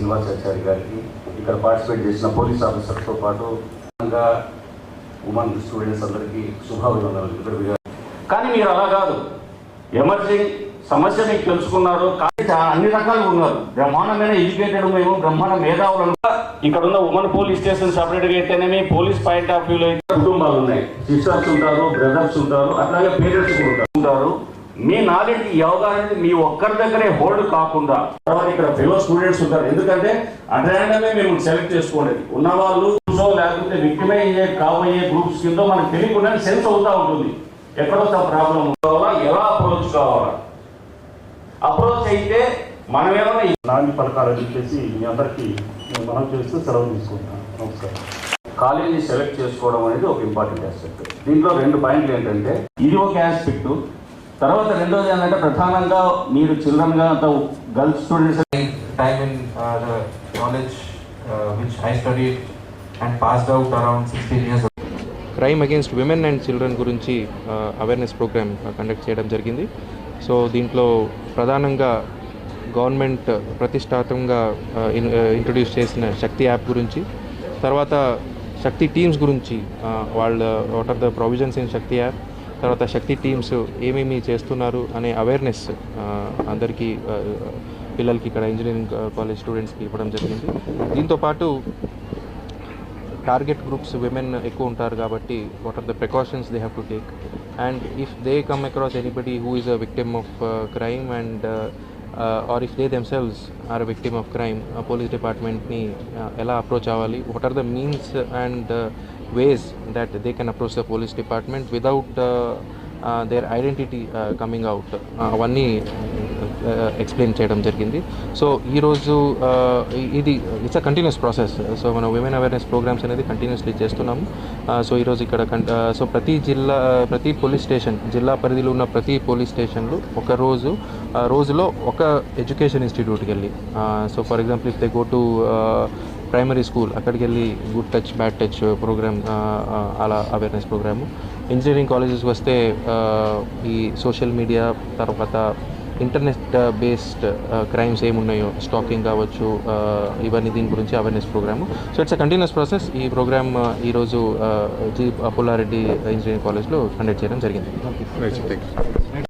శ్రీనివాసాచారి గారికి. ఇక్కడ పార్టిసిపేట్ చేసిన పోలీస్ ఆఫీసర్తో పాటు ఉమెన్ స్టూడెంట్స్ అందరికీ శుభాభివందనలు. కానీ మీరు అలా కాదు. ఎమర్జింగ్ సమస్య మీకు తెలుసుకున్నారు. కానీ అన్ని రకాలుగా ఉన్నారు. బ్రహ్మాండమైన ఎడ్యుకేటెడ్ మేము బ్రహ్మాండ మేధావులు ఇక్కడ ఉన్న ఉమెన్ పోలీస్ స్టేషన్ సపరేట్గా అయితేనేమి పోలీస్ పాయింట్ ఆఫ్ వ్యూలో అయితే కుటుంబాలు ఉన్నాయి. సిస్టర్స్ ఉంటారు బ్రదర్స్ ఉంటారు అట్లాగే పేరెంట్స్ కూడా ఉంటారు. మీ నాలెడ్జ్ ఈ అవగాహన మీ ఒక్కరి దగ్గరే హోల్డ్ కాకుండా. తర్వాత ఇక్కడ ఫెలో స్టూడెంట్స్ ఉంటారు. ఎందుకంటే అట్రాండమే మేము సెలెక్ట్ చేసుకోలేదు ఉన్న వాళ్ళు లేకపోతే విక్టిమై అయ్యే కాబోయే గ్రూప్స్ కింద మనకు తెలియకుండా సెన్స్ అవుతా ఉంటుంది. ఎక్కడో ప్రాబ్లం కావాలా ఎలా అప్రోచ్ కావాలా? అప్రోచ్ అయితే మనం ఏమన్నా నాని పలకాలని చెప్పేసి మీ అందరికీ మనం చేస్తూ సెలవు తీసుకుంటాను. నమస్కారం. కాలేజీ సెలెక్ట్ చేసుకోవడం అనేది ఒక ఇంపార్టెంట్ ఆస్పెక్ట్ దీంట్లో రెండు పాయింట్లు ఏంటంటే ఇది ఒక ఆస్పెక్ట్ తర్వాత రెండోది ఏంటంటే ప్రధానంగా మీరు చిల్డ్రన్గా girls students uh, college uh, which I studied and passed out around 16 years ago. Crime against women and children గురించి అవేర్నెస్ ప్రోగ్రామ్ కండక్ట్ చేయడం జరిగింది సో దీంట్లో ప్రధానంగా గవర్నమెంట్ ప్రతిష్టాత్మకంగా ఇంట్రొడ్యూస్ చేసిన శక్తి యాప్ గురించి తర్వాత శక్తి టీమ్స్ గురించి ఆ, వాళ్ళ what are the provisions in Shakti app తర్వాత శక్తి టీమ్స్ ఏమేమి చేస్తున్నారు అనే అవేర్నెస్ అందరికీ పిల్లలకి ఇక్కడ ఇంజనీరింగ్ కాలేజ్ స్టూడెంట్స్కి ఇవ్వడం జరిగింది. దీంతోపాటు టార్గెట్ గ్రూప్స్ విమెన్ ఎక్కువ ఉంటారు కాబట్టి what are the precautions they have to take and if they come across anybody who is a victim of crime and or if they themselves are a victim of crime police డిపార్ట్మెంట్ని ఎలా approach అవ్వాలి? What are the means and ways that they can approach the police department without their identity coming out అవన్నీ uh, explain చేయడం జరిగింది. So ఈరోజు uh, ఇది it's a continuous process so మనం women awareness programmes అనేది continuously చేస్తున్నాము. Uh, so ఈరోజు ఇక్కడ సో ప్రతి జిల్లా ప్రతి పోలీస్ స్టేషన్ జిల్లా పరిధిలో ఉన్న ప్రతి పోలీస్ స్టేషన్లో ఒక రోజు రోజులో ఒక ఎడ్యుకేషన్ ఇన్స్టిట్యూట్కి వెళ్ళి. So for example if they go to primary school అక్కడికి వెళ్ళి good touch bad touch program అలా అవేర్నెస్ ప్రోగ్రాము ఇంజనీరింగ్ కాలేజెస్ వస్తే ఈ సోషల్ మీడియా తర్వాత ఇంటర్నెట్ బేస్డ్ క్రైమ్స్ ఏమున్నాయో స్టాకింగ్ కావచ్చు ఇవన్నీ దీని గురించి awareness program so it's a continuous process ఈ ప్రోగ్రామ్ ఈరోజు జీ పుల్లారెడ్డి ఇంజనీరింగ్ కాలేజ్లో కండక్ట్ చేయడం జరిగింది.